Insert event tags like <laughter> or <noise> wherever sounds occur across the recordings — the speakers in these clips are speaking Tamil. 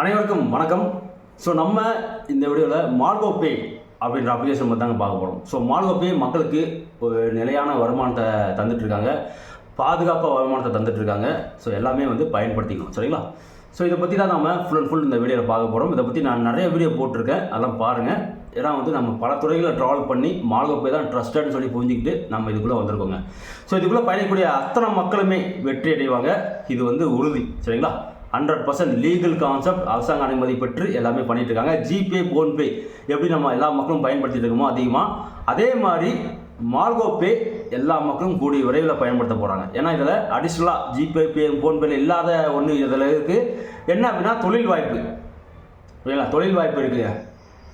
அனைவருக்கும் வணக்கம். ஸோ நம்ம இந்த வீடியோவில் மார்கோ பே அப்படின்ற அப்ளிகேஷன் பற்றி தாங்க பார்க்க போகிறோம் ஸோ மார்கோ பே மக்களுக்கு ஒரு நிலையான வருமானத்தை தந்துட்டுருக்காங்க. பாதுகாப்பாக வருமானத்தை தந்துட்டுருக்காங்க. ஸோ எல்லாமே வந்து பயன்படுத்திக்கணும். சரிங்களா? ஸோ இதை பற்றி தான் நம்ம ஃபுல் அண்ட் ஃபுல் இந்த வீடியோவில் பார்க்க போகிறோம் இதை பற்றி நான் நிறைய வீடியோ போட்டிருக்கேன். அதெல்லாம் பாருங்கள் ஏன்னா வந்து நம்ம பல துறைகளை ட்ராவல் பண்ணி மார்கோ தான் ட்ரஸ்டட்னு சொல்லி புரிஞ்சுக்கிட்டு நம்ம இதுக்குள்ளே வந்திருக்கோங்க. ஸோ இதுக்குள்ளே பயணிக்கக்கூடிய அத்தனை மக்களுமே வெற்றி அடைவாங்க. இது வந்து உறுதி. சரிங்களா? ஹண்ட்ரட் பர்சன்ட் லீகல் கான்செப்ட் அரசாங்க அனுமதி பெற்று எல்லாமே பண்ணிகிட்டு இருக்காங்க ஜிபே ஃபோன்பே எப்படி நம்ம எல்லா மக்களும் பயன்படுத்திட்டு இருக்கோமோ அதிகமாக அதே மாதிரி மார்கோ பே எல்லா மக்களும் கூடிய விரைவில் பயன்படுத்த போகிறாங்க ஏன்னா இதில் அடிஷ்னலாக ஜிபே பே ஃபோன்பேல இல்லாத ஒன்று இதில் இருக்குது என்ன அப்படின்னா தொழில் வாய்ப்பு. ஓகேங்களா தொழில் வாய்ப்பு இருக்குது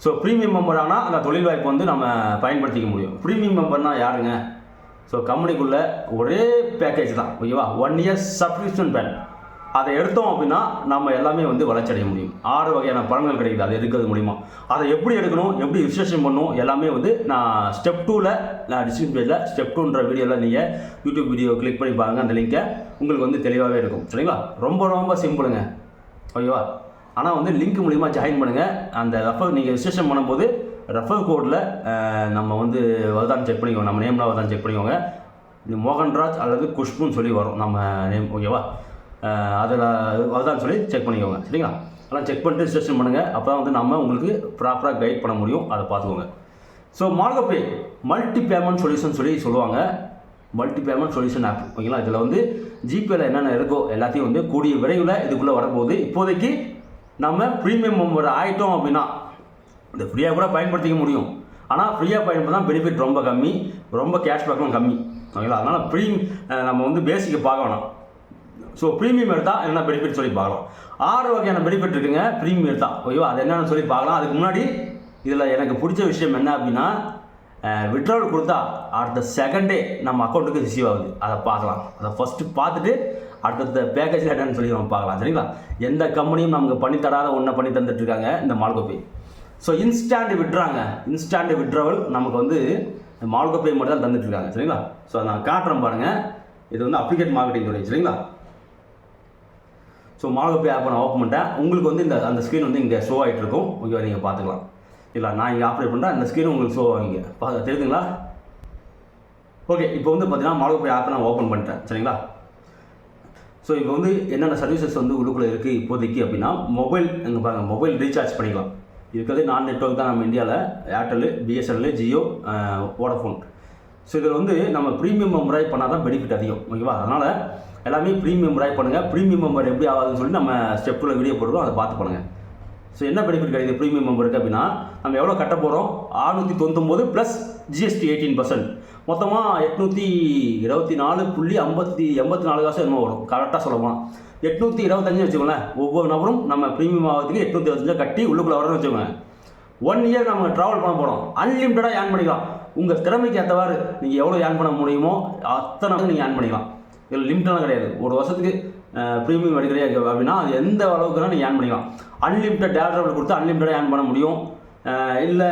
ஸோ ப்ரீமியம் மெம்பர் ஆனால் அந்த தொழில் வாய்ப்பு வந்து நம்ம பயன்படுத்திக்க முடியும். ப்ரீமியம் மெம்பர்னா யாருங்க? ஸோ கம்பெனிக்குள்ளே ஒரே பேக்கேஜ் தான். ஓகேவா ஒன் இயர் சப்ஸ்கிரிப்ஷன் பேன் அதை எடுத்தோம் அப்படின்னா நம்ம எல்லாமே வந்து வளர்ச்சி அடைய முடியும். ஆறு வகையான பலன்கள் கிடைக்குது. அதை எடுக்கிறது மூலிமா அதை எப்படி எடுக்கணும்? எப்படி விசேஷம் பண்ணணும்? எல்லாமே வந்து நான் ஸ்டெப் டூவில் நான் டிஸ்கிரிப்ஷன் பேஜில் ஸ்டெப் டூன்ற வீடியோவில் நீங்கள் யூடியூப் வீடியோ கிளிக் பண்ணி பாருங்கள் அந்த லிங்கை உங்களுக்கு வந்து தெளிவாகவே இருக்கும். சரிங்களா? ரொம்ப ரொம்ப சிம்பிளுங்க ஓகேவா? ஆனால் வந்து லிங்க் மூலிமா ஜாயின் பண்ணுங்கள் அந்த ரெஃபர் நீங்கள் ரிஜிஸ்ட்ரேஷன் பண்ணும்போது ரெஃபர் கோடில் நம்ம வந்து வருதான்னு செக் பண்ணிக்கோங்க. நம்ம நேம்லாம் வருதான்னு செக் பண்ணிக்கோங்க. இது மோகன்ராஜ் அல்லது குஷ்புன்னு சொல்லி வரும். நம்ம நேம் ஓகேவா? அதில் வருதான்னு சொல்லி செக் பண்ணிக்கோங்க. சரிங்களா? அதெல்லாம் செக் பண்ணிட்டு ரிஜிஸ்ட்ரேஷன் பண்ணுங்கள் அப்போ தான் வந்து நம்ம உங்களுக்கு ப்ராப்பராக கைட் பண்ண முடியும். அதை பார்த்துக்கோங்க. ஸோ மார்கப்பே மல்டி பேமெண்ட் சொல்யூஷன் சொல்லி சொல்லுவாங்க. மல்டி பேமெண்ட் சொல்யூஷன் ஆப் ஓகேங்களா? இதில் வந்து ஜிபேயில் என்னென்ன இருக்கோ எல்லாத்தையும் வந்து கூடிய விரைவில் இதுக்குள்ளே வரப்போகுது. இப்போதைக்கு நம்ம ப்ரீமியம் மெம்பர் ஆகிட்டோம் அப்படின்னா இந்த ஃப்ரீயாக கூட பயன்படுத்திக்க முடியும். ஆனால் ஃப்ரீயாக பயன்படுத்தா பெனிஃபிட் ரொம்ப கம்மி. ரொம்ப கேஷ்பேக்கும் கம்மி. ஓகேங்களா? அதனால் ப்ரீ நம்ம வந்து பேசிக்கை பார்க்க வேணாம். ஸோ ப்ரீமியம் எடுத்தால் என்ன பெனிஃபிட் சொல்லி பார்க்கலாம். ஆறு வகையான பெனிஃபிட் இருக்குங்க ப்ரீமியம் எடுத்தால் ஓகேவா அது என்னென்னு சொல்லி பார்க்கலாம். அதுக்கு முன்னாடி இதில் எனக்கு பிடிச்ச விஷயம் என்ன அப்படின்னா விட்ராவல் கொடுத்தா அடுத்த செகண்டே நம்ம அக்கௌண்ட்டுக்கு ரிசீவ் ஆகுது. அதை பார்க்கலாம். அதை ஃபஸ்ட்டு பார்த்துட்டு அடுத்தடுத்த பேக்கேஜில் என்னன்னு சொல்லி நம்ம பார்க்கலாம். சரிங்களா? எந்த கம்பெனியும் நமக்கு பண்ணி தராத ஒன்றை பண்ணி தந்துட்டு இருக்காங்க இந்த மால்கோபே ஸோ இன்ஸ்டாண்ட் விட்றாங்க இன்ஸ்டாண்ட் விட்ராவல் நமக்கு வந்து மால்கோபே மட்டும் தான் தந்துட்டுருக்காங்க சரிங்களா? ஸோ அதை நான் காட்டுறேன் பாருங்கள் இது வந்து அப்ளிகேட் மார்க்கெட்டிங் துறை. சரிங்களா? ஸோ மால்கோபே ஆப்பை நான் ஓப்பன் பண்ணிட்டேன். உங்களுக்கு வந்து இந்த அந்த ஸ்க்ரீன் வந்து இங்கே ஷோ ஆகிட்டு இருக்கும். ஓகேவா நீங்கள் பார்த்துக்கலாம். இல்லை நான் இங்கே ஆப்ரேட் பண்ணுறேன் அந்த ஸ்க்ரீன் உங்களுக்கு ஷோ ஆகிங்க பா தெரியுதுங்களா? ஓகே இப்போ வந்து பார்த்தீங்கன்னா மால்கோபே ஆப்பை நான் ஓப்பன் பண்ணிட்டேன். சரிங்களா? ஸோ இப்போ வந்து என்னென்ன சர்வீசஸ் வந்து உள்ளுக்குள்ளே இருக்குது இப்போதைக்கு அப்படின்னா மொபைல் எங்கே பாருங்கள் மொபைல் ரீசார்ஜ் பண்ணிக்கலாம். இருக்கிறது நான் நெட்ஒர்க் தான் நம்ம இந்தியாவில் Airtel BSNL Jio Vodafone so இதில் வந்து நம்ம ப்ரீமியம் மெம்பராய் பண்ணால் தான் பெனிஃபிட் அதிகம் ஓகேவா அதனால் எல்லாமே ப்ரீமியம் மெம்பராய் பண்ணுங்கள் ப்ரீமியம் மெம்பர் எப்படி ஆகுதுன்னு சொல்லி நம்ம ஸ்டெப்பில் வீடியோ போடுறோம் அதை பார்த்து பண்ணுங்கள் ஸோ என்ன பெனிஃபிட் கிடைக்குது? ப்ரீமியம் மெம்பருக்கு அப்படின்னா நம்ம எவ்வளோ கட்ட போகிறோம் ஆறுநூற்றி தொண்ணூத்தொம்பது ப்ளஸ் ஜிஎஸ்டி எயிட்டீன் பர்சன்ட் மொத்தமாக எட்நூற்றி இருபத்தி நாலு புள்ளி ஐம்பத்தி எண்பத்தி நாலு காசு என்னமோ வரும். கரெக்டாக சொல்ல எட்நூற்றி இருபத்தஞ்சு வச்சுக்கோங்களேன். ஒவ்வொரு நபரும் நம்ம ப்ரீமியம் ஆகிறதுக்கு எட்நூற்றி இருபத்தஞ்சா கட்டி உள்ளுக்குள்ளே வரணும்னு வச்சுக்கோங்க. ஒன் இயர் நம்ம ட்ராவல் பண்ண போகிறோம் அன்லிமிட்டடாக ஏர்ன் பண்ணிக்கலாம். உங்கள் திறமைக்கு ஏற்றவாறு நீங்கள் எவ்வளோ ஏர்ன் பண்ண முடியுமோ அத்தனை நீங்கள் ஏர்ன் பண்ணிக்கலாம். இதில் லிமிட்டெலாம் கிடையாது. ஒரு வருஷத்துக்கு ப்ரீமியம் எடுக்கிறீங்க அப்படின்னா அது எந்த அளவுக்குனா நீங்கள் ஏர்ன் பண்ணிக்கலாம். அன்லிமிட்டட் டேட்டா கொடுத்து அன்லிமிட்டடாக ஏர்ன் பண்ண முடியும். இல்லை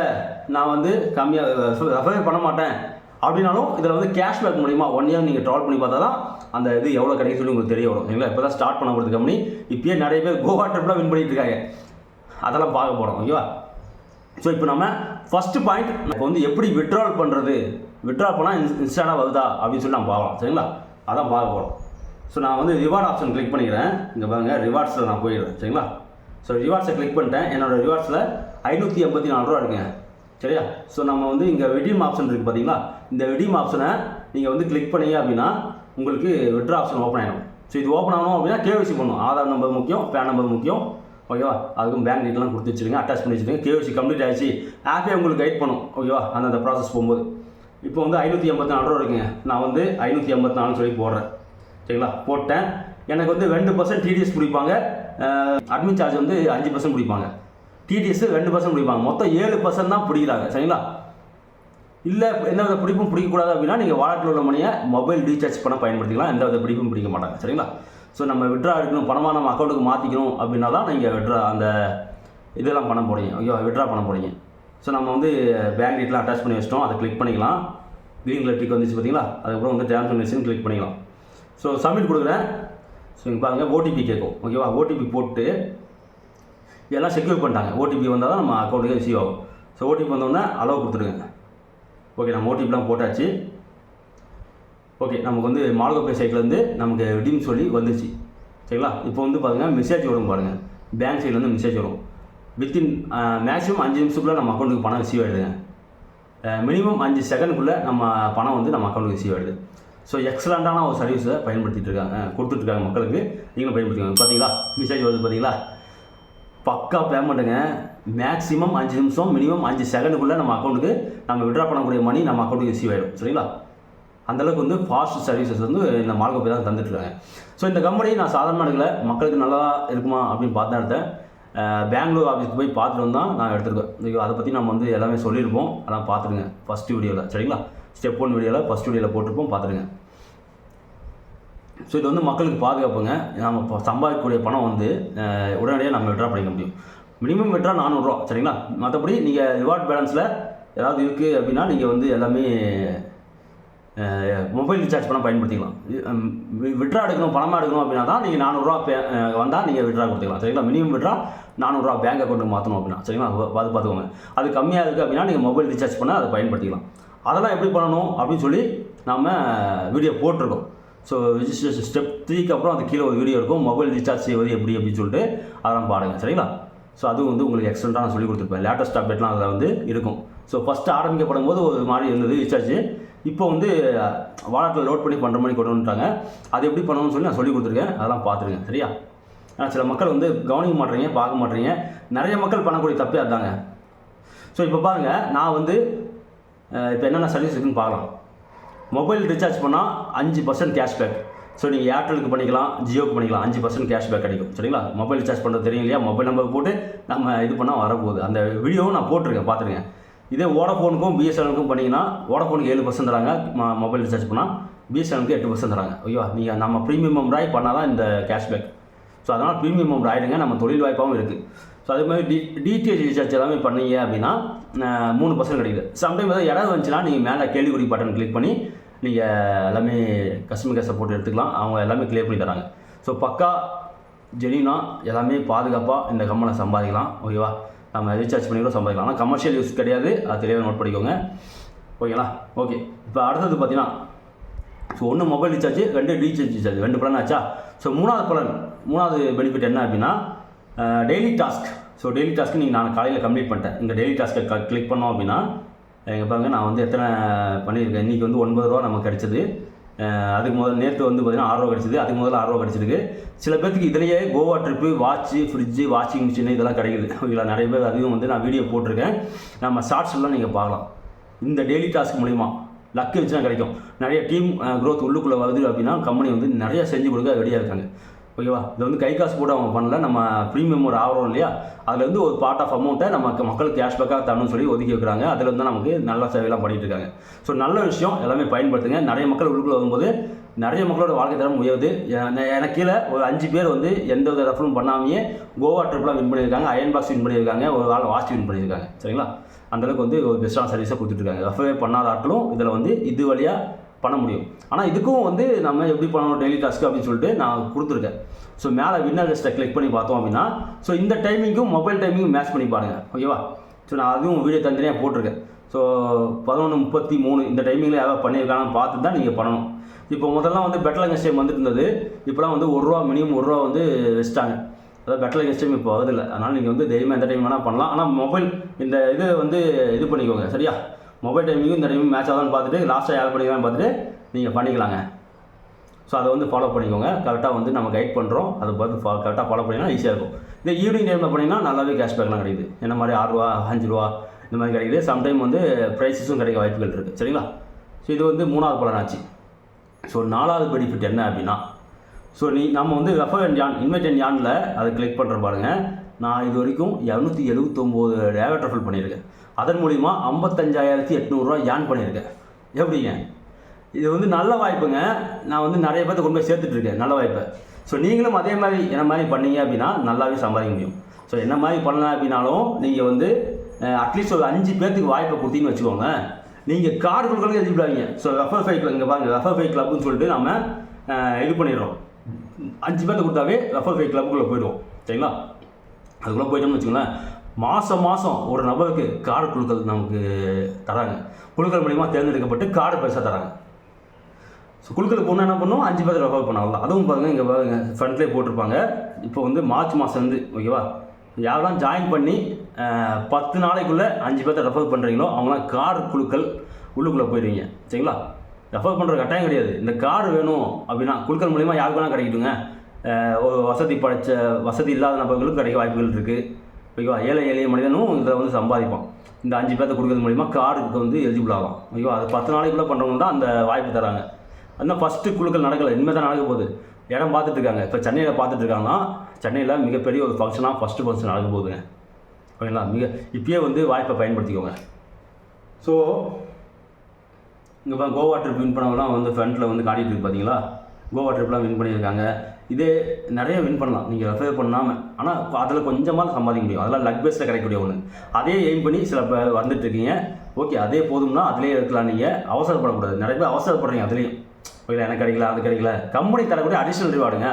நான் வந்து கம்மியாக ரெஃபர் பண்ண மாட்டேன். அப்படின்னாலும் இதில் வந்து கேஷ்பேக் மூலிமா ஒன் இயர் நீங்கள் ட்ராவல் பண்ணி பார்த்தா தான் அந்த இது எவ்வளோ கிடைக்கும் சொல்லி உங்களுக்கு தெரிய வரும். இல்லைங்களா? இப்போ தான் ஸ்டார்ட் பண்ண போகிறது கம்பெனி. இப்போயே நிறைய பேர் கோவா ட்ரிப்லாம் வின் பண்ணிட்டு இருக்காங்க. அதெல்லாம் பார்க்க போகிறோம் ஓகேவா ஸோ இப்போ நம்ம ஃபஸ்ட்டு பாயிண்ட் இப்போ வந்து எப்படி விட்ரால் பண்ணுறது விட்ரால் பண்ணால் இன்ஸ்டாண்டாக வருதா? அப்படின்னு சொல்லி நம்ம பார்க்கலாம். சரிங்களா? அதான் பார்க்க போகிறோம் ஸோ நான் வந்து ரிவார்ட் ஆப்ஷன் கிளிக் பண்ணிக்கிறேன். இங்கே பாருங்கள் ரிவார்ட்ஸில் நான் போயிடுறேன். சரிங்களா? ஸோ ரிவார்ட்ஸை கிளிக் பண்ணிட்டேன். என்னோடய ரிவார்ட்ஸில் ஐநூற்றி எண்பத்தி நாலு ரூபா இருக்குங்க. சரியா? ஸோ நம்ம வந்து இங்கே வெடிம் ஆப்ஷன் இருக்குது பார்த்தீங்களா இந்த வெடிம் ஆப்ஷனை நீங்கள் வந்து கிளிக் பண்ணீங்க அப்படின்னா உங்களுக்கு விட்ரா ஆப்ஷன் ஓப்பன் ஆகிடும் ஸோ இது ஓப்பன் ஆகணும் அப்படின்னா கேவிசி பண்ணணும். ஆதார் நம்பர் முக்கியம் பேன் நம்பர் முக்கியம் ஓகேவா? அதுக்கும் பேங்க் டீட்டெயிலாம் கொடுத்து வச்சுருங்க அட்டாச் பண்ணி வச்சுருங்க. கேஓசி கம்ப்ளீட் ஆகிடுச்சு ஆப்பே உங்களுக்கு கைட் பண்ணும். ஓகேவா? அந்தந்த ப்ராசஸ் போகும்போது. இப்போ வந்து ஐநூற்றி எண்பத்தி நாலு ரூபா இருக்குங்க. நான் வந்து ஐநூற்றி எண்பத்தி நாலுன்னு சொல்லி போடுறேன். சரிங்களா? போட்டேன். எனக்கு வந்து ரெண்டு பர்சன்ட் டிடிஎஸ் பிடிப்பாங்க. அட்மின் சார்ஜ் வந்து அஞ்சு பர்சன்ட் பிடிப்பாங்க. டிடிஎஸ் ரெண்டு பர்சன்ட் பிடிப்பாங்க. மொத்தம் ஏழு பர்சன்ட் தான் பிடிக்கிறாங்க. சரிங்களா? இல்லை எந்த வித பிடிப்பும் பிடிக்கக்கூடாது அப்படின்னா நீங்கள் வாலெட்டில் உள்ள மணியை மொபைல் ரீசார்ஜ் பண்ண பயன்படுத்திக்கலாம். எந்த வித பிடிப்பும் பிடிக்க மாட்டாங்க. சரிங்களா? ஸோ நம்ம விட்ரா எடுக்கணும் பணமாக நம்ம அக்கௌண்ட்டுக்கு மாற்றிக்கணும் அப்படின்னா தான் நீங்கள் விட்ரா அந்த இதெல்லாம் பண்ண போகிறீங்க ஓகேவா விட்ரா பண்ண போகிறீங்க ஸோ நம்ம வந்து பேங்க் டீட்டெலாம் அட்டாச் பண்ணி வச்சிட்டோம். அதை கிளிக் பண்ணிக்கலாம். க்ரீன் கலர் டிக் வந்துச்சு பார்த்தீங்களா? அதுக்கப்புறம் வந்து டிரான்ஸ்ஃபர்மேஷன் கிளிக் பண்ணிக்கலாம். ஸோ சப்மிட் கொடுக்குறேன். ஸோ இங்கே பாருங்கள் ஓடிபி கேட்கும். ஓகேவா ஓடிபி போட்டு இதெல்லாம் செக்யூர் பண்ணிட்டாங்க. ஓடிபி வந்தால் தான் நம்ம அக்கௌண்ட்டுக்கு ரிசீவ் ஆகும். ஸோ ஓடிபி வந்தோடனே அளவு கொடுத்துருங்க ஓகே நம்ம ஓடிபிலாம் போட்டாச்சு. ஓகே நமக்கு வந்து மால்கோபே சைட்டில் வந்து நமக்கு ரிடீம் சொல்லி வந்துருச்சு சரிங்களா? இப்போ வந்து பாருங்கள் மெசேஜ் வரும் பாருங்கள் பேங்க் சைட்லேருந்து மெசேஜ் வரும். வித்தின் மேக்ஸிமம் அஞ்சு நிமிஷத்துக்குள்ளே நம்ம அக்கௌண்ட்டுக்கு பணம் ரிசீவ் ஆகிடுதுங்க மினிமம் அஞ்சு செகண்டுக்குள்ளே நம்ம பணம் வந்து நம்ம அக்கௌண்ட்டுக்கு ரிசீவ் ஆகிடுது ஸோ எக்ஸலண்ட்டான ஒரு சர்வீஸை பயன்படுத்திட்டு இருக்காங்க. கொடுத்துட்ருக்காங்க மக்களுக்கு. நீங்களும் பயன்படுத்திக்கோங்க. பார்த்தீங்களா? மெசேஜ் வருது பார்த்தீங்களா? பக்கா பேமெண்ட்டுங்க மேக்ஸிமம் அஞ்சு நிமிஷம் மினிமம் அஞ்சு செகண்டுக்குள்ளே நம்ம அக்கௌண்ட்டுக்கு நம்ம விட்ரா பண்ணக்கூடிய மணி நம்ம அக்கௌண்ட்டுக்கு ரிசீவ் ஆகிடும் சரிங்களா? அந்தளவுக்கு வந்து ஃபாஸ்ட் சர்வீசஸ் வந்து இந்த போய் தான் தந்துட்டுருக்காங்க ஸோ இந்த கம்பெனி நான் சாதாரணமாக எடுக்கல. மக்களுக்கு நல்லா இருக்குமா அப்படின்னு பார்த்து தான் எடுத்தேன். பெங்களூர் ஆஃபீஸ்க்கு போய் பார்த்துட்டு வந்தால் நான் எடுத்துருக்கேன். அதை பற்றி நம்ம வந்து எல்லாமே சொல்லியிருப்போம். அதான் பார்த்துருங்க. ஃபஸ்ட் வீடியோவில் சரிங்களா? ஸ்டெப் ஒன் வீடியோவில் ஃபஸ்ட் வீடியோவில் போட்டிருப்போம். பார்த்துருங்க. ஸோ இது வந்து மக்களுக்கு பாதுகாப்புங்க. நம்ம சம்பாதிக்கக்கூடிய பணம் வந்து உடனடியாக நம்ம விட்ரா பண்ணிக்க முடியும். மினிமம் விட்ரா நானூறுரூவா சரிங்களா? மற்றபடி நீங்கள் ரிவார்ட் பேலன்ஸில் ஏதாவது இருக்குது அப்படின்னா நீங்கள் வந்து எல்லாமே மொபைல் ரீசார்ஜ் பண்ண பயன்படுத்திக்கலாம். விட்ரா எடுக்கணும் பணமாக எடுக்கணும் அப்படின்னா தான் நீங்கள் நானூறுரூவா பே வந்தால் நீங்கள் விட்ரா கொடுத்துக்கலாம். சரிங்களா? மினிமம் விட்ரா நானூறுரூவா பேங்க் அக்கௌண்ட் மாற்றணும் அப்படின்னா. சரிங்களா? அது பார்த்து பார்த்துக்கோங்க. அது கம்மியாக இருக்குது அப்படின்னா நீங்கள் மொபைல் ரீசார்ஜ் பண்ண அதை பயன்படுத்திக்கலாம். அதெல்லாம் எப்படி பண்ணணும் அப்படின்னு சொல்லி நாம் வீடியோ போட்டிருக்கோம். ஸோ ரிஜிஸ்ட்ரேஷன் ஸ்டெப் த்ரீக்கு அப்புறம் அது கீழே ஒரு வீடியோ இருக்கும். மொபைல் ரீசார்ஜ் செய்வது எப்படி அப்படின்னு சொல்லிட்டு அதெல்லாம் பாடுங்க சரிங்களா? ஸோ அதுவும் வந்து உங்களுக்கு எக்ஸ்டெண்டாக நான் சொல்லி கொடுத்துருப்பேன். லேட்டஸ்ட் அப்டேட்லாம் அதில் வந்து இருக்கும். ஸோ ஃபஸ்ட்டு ஆரம்பிக்கப்படும் போது ஒரு மாதிரி இருந்தது. ரீசார்ஜ் இப்போ வந்து வாலெட்டில் லோட் பண்ணி பண்ணுற மாதிரி கொண்டு வந்துட்டாங்க அது எப்படி பண்ணணும்னு சொல்லி நான் சொல்லி கொடுத்துருக்கேன் அதெல்லாம் பார்த்துருங்க சரியா? ஆனால் சில மக்கள் வந்து கவனிக்க மாட்டேறீங்க பார்க்க மாட்டேறீங்க. நிறைய மக்கள் பண்ணக்கூடிய தப்பே அதாங்க ஸோ இப்போ பாருங்கள் நான் வந்து இப்போ என்னென்ன சர்வீஸ் இருக்குன்னு பார்க்கலாம். மொபைல் ரீசார்ஜ் பண்ணால் அஞ்சு பர்சன்ட் கேஷ்பேக் ஸோ நீங்கள் ஏர்டெலுக்கு பண்ணிக்கலாம் ஜியோக்கு பண்ணிக்கலாம் அஞ்சு பர்சன்ட் கேஷ்பேக் கிடைக்கும். சரிங்களா? மொபைல் ரீசார்ஜ் பண்ணுறது தெரியும் இல்லையா? மொபைல் நம்பர் போட்டு நம்ம இது பண்ணால் வரப்போகுது. அந்த வீடியோவும் நான் போட்டிருக்கேன் பார்த்துருக்கேன் இதே வோடஃபோனுக்கும் பிஎஸ்என்எலுக்கும் பண்ணிங்கன்னா வோடஃபோனுக்கு ஏழு பர்சன்ட் தராங்க. மொபைல் ரீசார்ஜ் பண்ணால் பிஎஸ்என்எலுக்கு எட்டு பர்சன்ட் தராங்க. ஐயோ நீங்கள் நம்ம ப்ரீமியம் மெம்பராய் பண்ணால் தான் இந்த கேஷ்பேக் ஸோ அதனால் ப்ரீமியம் மெம்பர் ஆகிடுங்க நம்ம தொழில் வாய்ப்பாகவும் இருக்குது ஸோ அதே மாதிரி டி டிடிஹெச் ரீசார்ஜ் எல்லாமே பண்ணீங்க அப்படின்னா மூணு பர்சன்ட் கிடைக்குது. சம்டைம் ஏதாவது இடம் வந்துச்சுன்னா நீங்கள் மேலே கேள்விக்குறி பட்டன் கிளிக் பண்ணி நீங்கள் எல்லாமே கஸ்டமர் கேர் சப்போர்ட் எடுத்துக்கலாம். அவங்க எல்லாமே கிளியர் பண்ணி தராங்க. ஸோ பக்கா ஜெனினா எல்லாமே பாதுகாப்பாக இந்த கம்மலை சம்பாதிக்கலாம். ஓகேவா? நம்ம ரீசார்ஜ் பண்ணி கூட சம்பாதிக்கலாம். ஆனால் கமர்ஷியல் யூஸ் கிடையாது. அது தெளிவாக நோட் பண்ணிக்கோங்க ஓகேங்களா ஓகே இப்போ அடுத்தது பார்த்தீங்கன்னா ஸோ ஒன்று மொபைல் ரீசார்ஜ் ரெண்டு ரீசார்ஜ் ரீசார்ஜ் ரெண்டு பலன் ஆச்சா? ஸோ மூணாவது பலன் மூணாவது பெனிஃபிட் என்ன அப்படின்னா daily task so daily task நீங்கள் நான் காலையில் கம்ப்ளீட் பண்ணிட்டேன். இந்த டெய்லி டாஸ்க்கை கிளிக் பண்ணோம் அப்படின்னா எங்கள் பாருங்க நான் வந்து எத்தனை பண்ணியிருக்கேன்? இன்றைக்கி வந்து ஒன்பது ரூபா நமக்கு கிடச்சிது. அதுக்கு முதல்ல நேற்று வந்து பார்த்தீங்கன்னா ஆறு கிடச்சிது. அதுக்கு முதல்ல ஆறுரூவா கிடச்சிருக்கு. சில பேர்த்துக்கு இதுலேயே Goa trip watch fridge washing machine இதெல்லாம் கிடைக்குது. <laughs> ஓகேங்களா நிறைய பேர் அதையும் வந்து நான் வீடியோ போட்டிருக்கேன். நம்ம ஷார்ட்ஸ் எல்லாம் நீங்கள் பார்க்கலாம். இந்த டெய்லி டாஸ்க் மூலிமா லக்கு வச்சுனா கிடைக்கும். நிறைய டீம் க்ரோத் உள்ளுக்குள்ளே வருது அப்படின்னா கம்பெனி வந்து நிறைய செஞ்சு கொடுக்க ரெடியாக இருக்காங்க. ஓகேவா? இது வந்து கை காசு போட்டு அவங்க பண்ணல. நம்ம ப்ரீமியம் ஒரு ஆகிறோம் இல்லையா? அதுலேருந்து ஒரு பார்ட் ஆஃப் அமௌண்ட்டை நமக்கு மக்களுக்கு கேஷ்பேக்காக தரணும்னு சொல்லி ஒதுக்கி வைக்கிறாங்க. அதில் வந்து நமக்கு நல்ல சேவையெல்லாம் பண்ணிட்டு இருக்காங்க. ஸோ நல்ல விஷயம். எல்லாமே பயன்படுத்துங்க. நிறைய மக்கள் உள்ளுக்குள்ள வரும்போது நிறைய மக்களோட வாழ்க்கை தரம் உயருது. எனக்கு கீழே ஒரு அஞ்சு பேர் வந்து எந்த வித ரெஃபரும் பண்ணாமையே கோவா ட்ரிப்லாம் வின் பண்ணியிருக்காங்க. அயன் பாக்ஸ் வின் பண்ணியிருக்காங்க. ஒரு ஆள் வாட்ச் வின் பண்ணியிருக்காங்க. சரிங்களா? அந்தளவுக்கு வந்து ஒரு பெஸ்ட்டான சர்வீஸை கொடுத்துட்ருக்காங்க ரெஃபரே பண்ணாத ஆட்களும் இதில் வந்து இது வழியாக பண்ண முடியும். ஆனால் இதுக்கும் வந்து நம்ம எப்படி பண்ணணும் டெய்லி டாஸ்க்கு அப்படின்னு சொல்லிட்டு நான் கொடுத்துருக்கேன். ஸோ மேலே வின்னர் லிஸ்ட்டை கிளிக் பண்ணி பார்த்தோம் அப்படின்னா ஸோ இந்த டைமிங்கும் மொபைல் டைமிங்கும் மேட்ச் பண்ணி பாருங்கள் ஓகேவா ஸோ நான் அதுவும் வீடியோ தனித்தனியாக போட்டிருக்கேன். ஸோ பதினொன்று முப்பத்தி மூணு இந்த டைமிங்கில் யாராவது பண்ணியிருக்காங்கன்னு பார்த்து தான் நீங்கள் பண்ணணும். இப்போ முதல்லாம் வந்து பெட்டலங்க ஸ்டேம் வந்துட்டு இருந்தது. இப்போலாம் வந்து ஒரு ரூபா மினிமம் ஒரு ரூபா வந்து வச்சுட்டாங்க. அதாவது பெட்டலங்க ஸ்டேம் இப்போ வருதில்ல அதனால் நீங்கள் வந்து தைரியமாக எந்த டைம் வேணால் பண்ணலாம். ஆனால் மொபைல் இந்த இது வந்து இது பண்ணிக்கோங்க. சரியா? மொபைல் டைமிங்கும் இந்த டைமிங் மேட்ச் ஆகுதான்னு பார்த்துட்டு லாஸ்ட்டாக யார் பண்ணிக்கலாம்னு பார்த்துட்டு நீங்கள் பண்ணிக்கலாங்க. ஸோ அதை வந்து ஃபாலோ பண்ணிக்கோங்க. கரெக்டாக வந்து நம்ம கைட் பண்ணுறோம் அதை பார்த்து ஃபா கரெக்டாக ஃபாலோ பண்ணிங்கன்னா ஈஸியாக இருக்கும். இந்த ஈவினிங் டைமில் பண்ணிங்கன்னா நல்லாவே கேஷ்பேக்லாம் கிடைக்குது. என்ன மாதிரி ஆறுரூவா அஞ்சு ரூபா இந்த மாதிரி கிடைக்குது. சம்டைம் வந்து ப்ரைஸஸும் கிடைக்க வாய்ப்புகள் இருக்குது சரிங்களா? ஸோ இது வந்து மூணாவது பலனாச்சு ஸோ நாலாவது பெனிஃபிட் என்ன அப்படின்னா ஸோ நீ நம்ம வந்து refer and earn invite and யானில் அதை கிளிக் பண்ணுற பாருங்க. நான் இது வரைக்கும் இரநூத்தி எழுபத்தொம்போது டேவட் ரெஃபர் பண்ணியிருக்கேன். அதன் மூலிமா ஐம்பத்தஞ்சாயிரத்தி எட்நூறுரூவா யான் பண்ணியிருக்கேன். எப்படிங்க? இது வந்து நல்ல வாய்ப்புங்க. நான் வந்து நிறைய பேர்த்த கொண்டு போய் சேர்த்துட்ருக்கேன் நல்ல வாய்ப்பை. ஸோ நீங்களும் அதே மாதிரி என்ன மாதிரி பண்ணீங்க அப்படின்னா நல்லாவே சம்பாதிக்க முடியும். ஸோ என்ன மாதிரி பண்ணலாம் அப்படின்னாலும் நீங்கள் வந்து அட்லீஸ்ட் ஒரு அஞ்சு பேர்த்துக்கு வாய்ப்பை கொடுத்தீங்கன்னு வச்சுக்கோங்க. நீங்கள் கார்டு கொடுக்கறது எலிஜிபிள் ஸோ ரெஃபர் ஃபை இங்கே பாருங்கள் ரெஃபர் ஃபை கிளப்னு சொல்லிட்டு நம்ம இது பண்ணிடுறோம். அஞ்சு பேர்த்து கொடுத்தாவே ரெஃபர் ஃபை கிளப்புக்குள்ளே போயிடுவோம். சரிங்களா? அதுக்குள்ளே போயிட்டோம்னு வச்சுக்கோங்களேன். மாதம் மாதம் ஒரு நபருக்கு கார்டு குழுக்கள் நமக்கு தராங்க. குழுக்கள் மூலிமா தேர்ந்தெடுக்கப்பட்டு கார்டு பைசா தராங்க. ஸோ குழுக்களுக்கு போனால் என்ன பண்ணும்? அஞ்சு பேர் ரெஃபர் பண்ணலாம் அதுவும் பாருங்கள் இங்கே பாருங்க ஃப்ரண்ட்லேயே போட்டிருப்பாங்க. இப்போ வந்து மார்ச் மாதம்லேருந்து ஓகேவா யாரெல்லாம் ஜாயின் பண்ணி பத்து நாளைக்குள்ளே அஞ்சு பேர்த்த ரெஃபர் பண்ணுறீங்களோ அவங்களாம் கார் குழுக்கள் உள்ளுக்குள்ளே போயிடுவீங்க சரிங்களா? ரெஃபர் பண்ணுற கட்டாயம் கிடையாது. இந்த கார் வேணும் அப்படின்னா குழுக்கள் மூலிமா யாருக்கு வேணால் கிடைக்கட்டுங்க. ஒரு வசதி படைச்ச வசதி இல்லாத நபர்களுக்கும் கிடைக்க வாய்ப்புகள் இருக்குது ஓகேவா ஏழை எளிய மனிதனும் இதில் வந்து சம்பாதிப்பான். இந்த அஞ்சு பேர்த்த கொடுக்கறது மூலிமா கார்டுக்கு வந்து எலிஜிபிள் ஆகும் ஓகேவா அது பத்து நாளைக்குள்ளே பண்ணுறவங்க தான் அந்த வாய்ப்பு தராங்க. இன்னும் ஃபஸ்ட்டு குழுக்கள் நடக்கலை. இனிமேல் தான் நடக்க போகுது. இடம் பார்த்துட்டு இருக்காங்க இப்போ சென்னையில் பார்த்துட்டு இருக்காங்கன்னா சென்னையில் மிகப்பெரிய ஒரு ஃபங்க்ஷனாக ஃபஸ்ட்டு ஃபங்க்ஷன் நடக்க போகுதுங்க. ஓகேங்களா? மிக இப்பயே வந்து வாய்ப்பை பயன்படுத்திக்கோங்க. ஸோ இங்கே இப்போ கோவா ட்ரிப் வின் பண்ணவங்களாம் வந்து ஃப்ரண்ட்டில் வந்து காட்டிகிட்டு இருக்கு பார்த்தீங்களா கோவா ட்ரிப்லாம் வின் பண்ணியிருக்காங்க. இதே நிறைய வின் பண்ணலாம். நீங்கள் ரெஃபர் பண்ணாமல் ஆனால் அதில் கொஞ்சமாக சம்பாதிக்க முடியும். அதெல்லாம் லக் பேஸில் கிடைக்கக்கூடிய ஒன்று அதே எய்ம் பண்ணி சில பேர் வந்துட்டு இருக்கீங்க ஓகே அதே போதும்னா அதிலே இருக்கலாம் நீங்கள் அவசரப்படக்கூடாது. நிறைய பேர் அவசரப்படுறீங்க அதுலேயும். ஓகே எனக்கு கிடைக்கல அது கிடைக்கல. கம்பெனி தரக்கூடிய அடிஷ்னல் ரிவார்டுங்க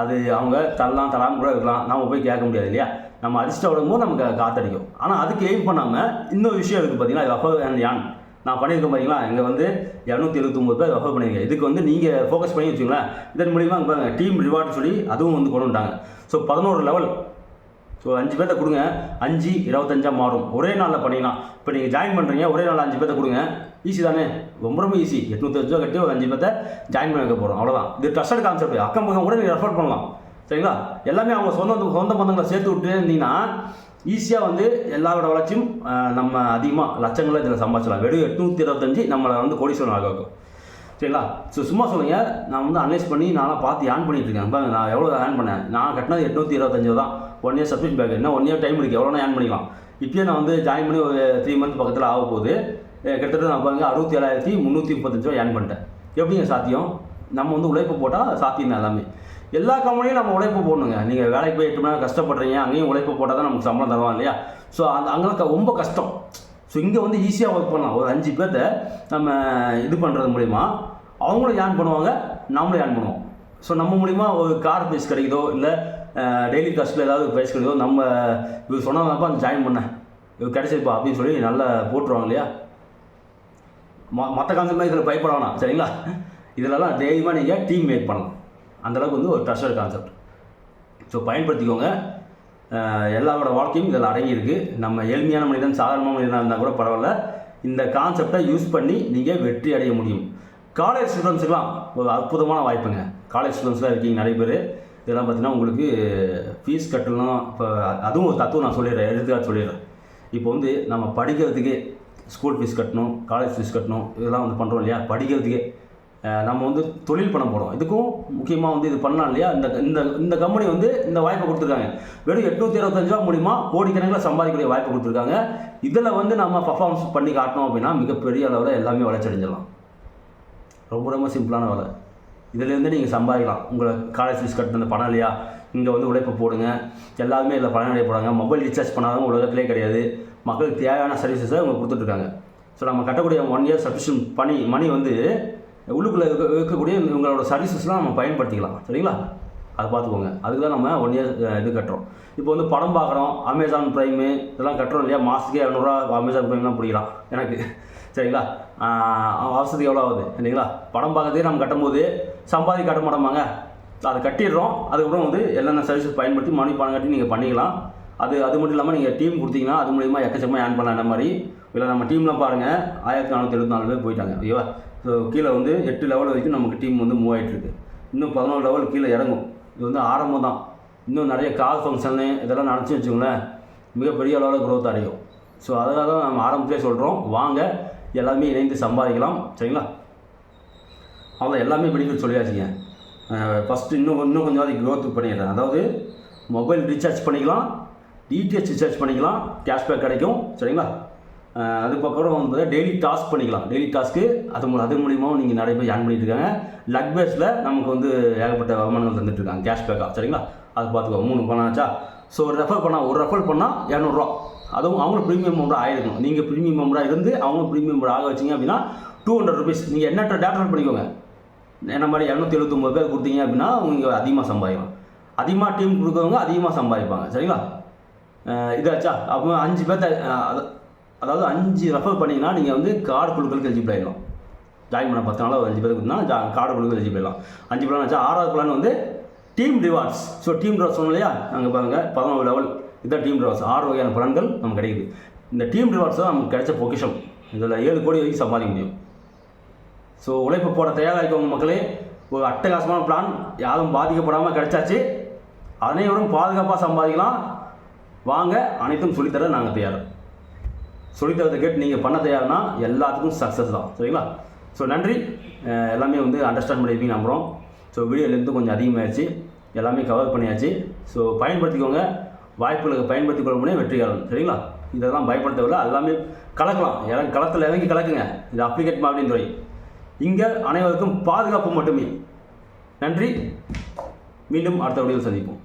அது அவங்க தரலாம் தராமல் கூட இருக்கலாம். நம்ம போய் கேட்க முடியாது இல்லையா? நம்ம அடிச்சுட்டு விடும்போது நமக்கு காத்தடிக்கும். ஆனால் அதுக்கு எய்ம் பண்ணாமல் இன்னொரு விஷயம் இருக்குது பார்த்தீங்கன்னா ரெஃபர் அண்ட் யான் நான் பண்ணியிருக்கேன் பார்த்தீங்களா இங்கே வந்து இரநூத்தி எழுபத்தொம்பது பேர் ரெஃபர் பண்ணியிருக்கேன். இதுக்கு வந்து நீங்கள் ஃபோக்கஸ் பண்ணி வச்சுங்களேன் இதன் மூலிமா டீம் ரிவார்டு சொல்லி அதுவும் வந்து கொண்டு வந்துட்டாங்க. ஸோ பதினோரு லெவல் ஸோ அஞ்சு பேர்த்த கொடுங்க. அஞ்சு இருபத்தஞ்சா மாறும். ஒரே நாளில் பண்ணிக்கலாம் இப்போ நீங்கள் ஜாயின் பண்ணுறீங்க ஒரே நாளில் அஞ்சு பேர்த்த கொடுங்க. ஈஸி தானே? ரொம்ப ரொம்ப ஈஸி எட்நூற்றி ரூபா கட்டி ஒரு அஞ்சு பேர்த்த ஜாயின் பண்ண வைக்க போகிறோம் அவ்வளோதான் இது ட்ரஸ்டட் கான்செப்ட் அக்கம் பக்கம் கூட நீங்கள் ரெஃபர் பண்ணலாம். சரிங்களா? எல்லாமே அவங்க சொந்த சொந்த பந்தங்களை சேர்த்து விட்டு இருந்தீங்கன்னா ஈஸியாக வந்து எல்லாரோட வளர்ச்சியும் நம்ம அதிகமாக லட்சங்களை இதில் சம்பாதிச்சலாம் வெறும் எட்நூற்றி இருபத்தஞ்சு நம்மளை வந்து கோடீஸ்வரன் ஆக வைக்கும். சரிங்களா? ஸோ சும்மா சொல்லுங்க. நான் வந்து அனலைஸ் பண்ணி நான்லாம் பார்த்து ஆன் பண்ணிட்டு இருக்கேன். பாருங்க நான் எவ்வளோ ஆன் பண்ணேன்? நான் கட்டினது எட்நூற்றி இருபத்தஞ்சு தான். ஒன் இயர் சப்ஸ்கிரிப்ஷன் பேக் என்ன? ஒன் இயர் டைம் இருக்குது எவ்வளோ ஏன் பண்ணிக்கலாம். இப்போயே நான் வந்து ஜாயின் பண்ணி ஒரு த்ரீ மந்த் பக்கத்தில் ஆக போகுது. கிட்டத்தட்ட நான் பாருங்க அறுபத்தி ஏழாயிரத்தி முந்நூற்றி முப்பத்தஞ்சு ரூபா ஏன் பண்ணிட்டேன். எப்படிங்க சாத்தியம்? நம்ம வந்து உழைப்பு போட்டால் சாத்தியம் தான் எல்லாமே. எல்லா கம்பெனியும் நம்ம உழைப்பு போடணுங்க. நீங்கள் வேலைக்கு போய் எட்டு மணி நேரம் கஷ்டப்படுறீங்க அங்கேயும் உழைப்பு போட்டால் தான் நமக்கு சம்பளம் தருவான் இல்லையா? ஸோ அந்த அங்கே ரொம்ப கஷ்டம். ஸோ இங்கே வந்து ஈஸியாக ஒர்க் பண்ணலாம். ஒரு அஞ்சு பேர்த்த நம்ம இது பண்ணுறது மூலிமா அவங்களும் ஏர்ன் பண்ணுவாங்க நம்மளும் ஏர்ன் பண்ணுவோம். ஸோ நம்ம மூலிமா ஒரு கார் பீஸ் கிடைக்குதோ இல்லை டெய்லி காஸ்ட்டில் ஏதாவது ப்ரைஸ் கிடைக்கோ நம்ம இவர் சொன்னதாப்பா அந்த ஜாயின் பண்ணேன். இவர் கிடைச்சிருப்பா அப்படின்னு சொல்லி நல்லா போட்டுருவாங்க இல்லையா? ம மற்ற கான்செப்ட் இதில் பயப்பட வேணாம் சரிங்களா? இதிலலாம் தைரியமாக நீங்கள் டீம் மேக் பண்ணலாம் அந்தளவுக்கு வந்து ஒரு ட்ரஸ்டட் கான்செப்ட் ஸோ பயன்படுத்திக்கோங்க. எல்லாரோட வாழ்க்கையும் இதில் அடங்கியிருக்கு. நம்ம எளிமையான மனிதன் சாதாரண மனிதனாக இருந்தால் கூட பரவாயில்ல. இந்த கான்செப்டை யூஸ் பண்ணி நீங்கள் வெற்றி அடைய முடியும். காலேஜ் ஸ்டூடெண்ட்ஸுக்கெலாம் ஒரு அற்புதமான வாய்ப்புங்க. காலேஜ் ஸ்டூடெண்ட்ஸ்லாம் இருக்கீங்க நிறைய பேர். இதெல்லாம் பார்த்தீங்கன்னா உங்களுக்கு ஃபீஸ் கட்டலாம் இப்போ அதுவும் ஒரு தத்துவம் நான் சொல்லிடுறேன் எடுத்துக்காட்டு சொல்லிடுறேன். இப்போ வந்து நம்ம படிக்கிறதுக்கே ஸ்கூல் ஃபீஸ் கட்டணும் காலேஜ் ஃபீஸ் கட்டணும் இதெல்லாம் வந்து பண்ணுறோம் இல்லையா? படிக்கிறதுக்கே நம்ம வந்து தொழில் பண்ண போகிறோம் இதுக்கும் முக்கியமாக வந்து இது பண்ணலாம் இல்லையா? இந்த இந்த இந்த கம்பெனி வந்து இந்த வாய்ப்பை கொடுத்துருக்காங்க. வெறும் எட்நூற்றி இருபத்தஞ்சு ரூபா மூலிமா கோடிக்கணக்கில் சம்பாதிக்கக்கூடிய வாய்ப்பு கொடுத்துருக்காங்க. இதில் வந்து நம்ம பர்ஃபார்மன்ஸ் பண்ணி காட்டணும் அப்படின்னா மிகப்பெரிய அளவில் எல்லாமே வளர்ச்சியடைஞ்சிடலாம். ரொம்ப ரொம்ப சிம்பிளான வேலை. இதுலேருந்து நீங்கள் சம்பாதிக்கலாம். உங்களை காலேஜ் ஃபீஸ் கட்டின பணம் இல்லையா? இங்கே வந்து உழைப்பு போடுங்க. எல்லாருமே இதில் பணம் நிறைய போடுறாங்க. மொபைல் ரீசார்ஜ் பண்ணாதவங்க உலகத்திலே கிடையாது. மக்களுக்கு தேவையான சர்வீசஸை அவங்க கொடுத்துட்ருக்காங்க. ஸோ நம்ம கட்டக்கூடிய ஒன் இயர் சப்ஸ்கிரிப்ஷன் பணி மணி வந்து உள்ளுக்குள்ளே இருக்க இருக்கக்கூடிய உங்களோட சர்வீசஸ்லாம் நம்ம பயன்படுத்திக்கலாம். சரிங்களா? அதை பார்த்துக்கோங்க. அதுக்கு தான் நம்ம ஒன் இயர் இது கட்டுறோம். இப்போ வந்து படம் பார்க்குறோம். அமேசான் ப்ரைமு இதெல்லாம் கட்டுறோம் இல்லையா? மாதத்துக்கே இரநூறுவா அமேசான் ப்ரைம்லாம் பிடிக்கலாம். எனக்கு. சரிங்களா? வசதி எவ்வளோ ஆகுது? இல்லைங்களா? படம் பார்க்கறதே நம்ம கட்டும்போது சம்பாதி கட்ட மாட்டோமாங்க அதை கட்டிடுறோம். அதுக்கப்புறம் வந்து என்னென்ன சர்வீஸஸ் பயன்படுத்தி மணி பணம் கட்டி நீங்கள் பண்ணிக்கலாம். அது அது மட்டும் இல்லாமல் நீங்கள் டீம் கொடுத்தீங்கன்னா அது மூலியமாக எக்கச்சக்கமாக ஏர்ன் பண்ணலாம். மாதிரி. இல்லை நம்ம டீம்லாம் பாருங்கள் ஆயிரத்தி நானூற்றி எழுபத்தி நாலு பேர் போயிட்டாங்க. ஓகேவா ஸோ கீழே வந்து எட்டு லெவல் வரைக்கும் நமக்கு டீம் வந்து மூவ் ஆகிட்டுருக்கு இன்னும் பதினோரு லெவல் கீழே இறங்கும். இது வந்து ஆரம்பம் தான். இன்னும் நிறைய கால் ஃபங்க்ஷனு இதெல்லாம் நடந்துச்சு வச்சுக்கோங்களேன். மிகப்பெரிய அளவில் க்ரோத் அடையும். ஸோ அதனால தான் நம்ம ஆரம்பத்திலே சொல்கிறோம் வாங்க. எல்லாமே இணைந்து சம்பாதிக்கலாம். சரிங்களா? அவ்வளோ எல்லாமே பெனிஃபிட் சொல்லியாச்சுங்க. ஃபஸ்ட்டு இன்னும் இன்னும் கொஞ்சம் அதுக்கு க்ரோத்து பண்ணிடுறேன். அதாவது மொபைல் ரீசார்ஜ் பண்ணிக்கலாம் டிடிஹெச் ரீசார்ஜ் பண்ணிக்கலாம் கேஷ்பேக் கிடைக்கும் சரிங்களா? அதுக்கப்புறம் வந்து டெய்லி டாஸ்க் பண்ணிக்கலாம். டெய்லி டாஸ்க்கு அது அது மூலியமாகவும் நீங்கள் நிறைய பேர் ஜாயின் பண்ணிட்டு இருக்காங்க. லக் பேஸில் நமக்கு வந்து ஏகப்பட்ட வருமானங்கள் தந்துட்டு இருக்காங்க கேஷ்பேக்காக சரிங்களா? அது பார்த்துக்கோ மூணு பணம் ஆச்சா? ஸோ ஒரு ரெஃபர் பண்ணால் ஒரு ரெஃபர் பண்ணால் இரநூறுவா. அதுவும் அவங்களும் ப்ரீமியம் மெம்பராக ஆயிருக்கணும். நீங்கள் ப்ரீமியம் மெம்பராக இருந்து அவங்களும் ப்ரீமியம் மெம்பர் ஆக வச்சிங்க அப்படின்னா டூ ஹண்ட்ரட் ருபீஸ் நீங்கள் எண்ணற்ற டேட்டா பண்ணிக்கோங்க. என்ன மாதிரி இரநூத்தி எழுபத்தொம்பது பேர் கொடுத்தீங்க அப்படின்னா அவங்க அதிகமாக சம்பாதிக்கலாம் அதிகமாக டீம் கொடுக்குறவங்க அதிகமாக சம்பாதிப்பாங்க. சரிங்களா? இதாச்சா? அப்போ அஞ்சு பேர்த்த அதாவது அஞ்சு ரெஃபர் பண்ணிங்கன்னா நீங்கள் வந்து கார்டு குழுக்களுக்கு எலிஜிபிள் ஆகிடலாம் ஜாயின் பண்ண பத்து நாளாக அஞ்சு பேருக்கு ஜா கார்டு குழுக்கள் எலிஜிபிள் ஆகலாம் அஞ்சு பிளான் ஆச்சா ஆறாவது பிளான் வந்து team rewards so team rewards சொன்னோம் இல்லையா? அங்கே பாருங்கள் பதினோரு லெவல் இதான் டீம் ரிவார்ட்ஸ் ஆறு வகையான பலன்கள் நமக்கு கிடைக்குது. இந்த டீம் ரிவார்ட்ஸ் தான் நமக்கு கிடைச்ச பொக்கிஷம். இதில் ஏழு கோடி வரைக்கும் சம்பாதிக்க முடியும். ஸோ உழைப்பு போட தயாராக இருக்கவங்க மக்களே. ஒரு அட்டகாசமான பிளான் யாரும் பாதிக்கப்படாமல் கிடைச்சாச்சு. அனைவரும் பாதுகாப்பாக சம்பாதிக்கலாம். வாங்க அனைத்தும் சொல்லித்தர நாங்கள் தயார். சொல்லித்தரத்தை கேட்டு நீங்கள் பண்ண தயார்னா எல்லாத்துக்கும் சக்ஸஸ் தான். சரிங்களா? ஸோ நன்றி. எல்லாமே வந்து அண்டர்ஸ்டாண்ட் பண்ணியிருப்பீங்க நம்புகிறோம் ஸோ வீடியோ லென்த்து கொஞ்சம் அதிகமாகிடுச்சு எல்லாமே கவர் பண்ணியாச்சு. ஸோ பயன்படுத்திக்கோங்க. வாய்ப்புகளுக்கு பயன்படுத்தி கொள்ள முடியும் வெற்றிகாரன் சரிங்களா? இதெல்லாம் பயப்படுத்தவில்லை எல்லாமே கலக்கலாம். இறங்கி களத்தில் இறங்கி கலக்குங்க. இது அப்ளிகேட் மாவட்டின் துறை இங்கே அனைவருக்கும் பாதுகாப்பு மட்டுமே. நன்றி. மீண்டும் அடுத்த வடிவில் சந்திப்போம்.